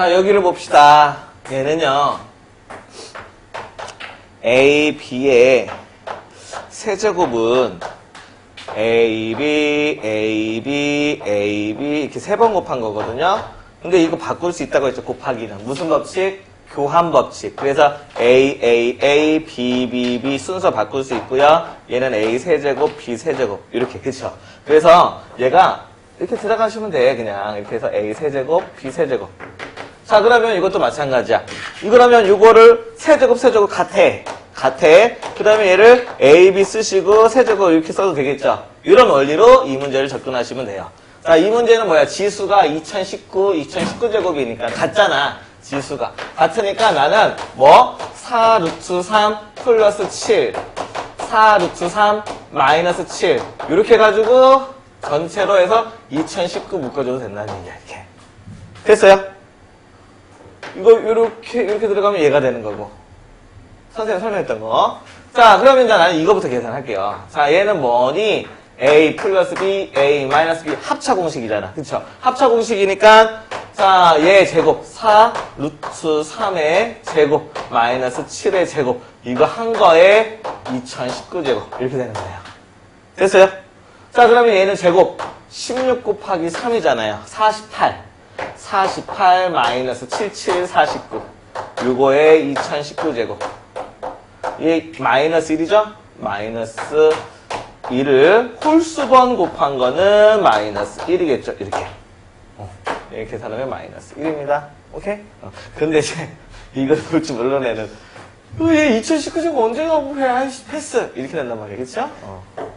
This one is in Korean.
자, 여기를 봅시다. 얘는요, A, B의 세제곱은 A, B, A, B, A, B 이렇게 세 번 곱한 거거든요. 근데 이거 바꿀 수 있다고 했죠, 곱하기는. 무슨 법칙? 교환 법칙. 그래서 A, A, A, B, B, B 순서 바꿀 수 있고요. 얘는 A 세제곱, B 세제곱. 이렇게, 그쵸? 그래서 얘가 이렇게 들어가시면 돼, 그냥. 이렇게 해서 A 세제곱, B 세제곱. 자, 그러면 이것도 마찬가지야. 이거라면 이거를 세제곱, 세제곱 같아. 같아. 그 다음에 얘를 A, B 쓰시고 세제곱 이렇게 써도 되겠죠? 이런 원리로 이 문제를 접근하시면 돼요. 자, 이 문제는 뭐야? 지수가 2019, 2019제곱이니까 같잖아. 지수가. 같으니까 나는 뭐? 4 루트 3 플러스 7. 4 루트 3 마이너스 7. 이렇게 해가지고 전체로 해서 2019 묶어줘도 된다는 얘기야, 이렇게. 됐어요? 이거 이렇게 이렇게 들어가면 얘가 되는 거고 선생님 설명했던 거. 자 그러면 이제 나는 이거부터 계산할게요. 자 얘는 뭐니? a 플러스 b, a 마이너스 b 합차 공식이잖아. 그쵸? 합차 공식이니까 자 얘 제곱 4 루트 3의 제곱 마이너스 7의 제곱 이거 한 거에 2019 제곱 이렇게 되는 거예요. 됐어요? 자 그러면 얘는 제곱 16 곱하기 3이잖아요. 48. 48 마이너스 77 49 요거에 2019제곱 이 마이너스 1이죠? 마이너스 1을 홀수번 곱한 거는 마이너스 1이겠죠? 이렇게 어, 이렇게 계산하면 마이너스 1입니다 오케이? 어, 근데 이제 이걸 볼줄 모르는 애는 얘 2019제곱 언제 가고 해? 패스 이렇게 된단 말이에요 그쵸? 어.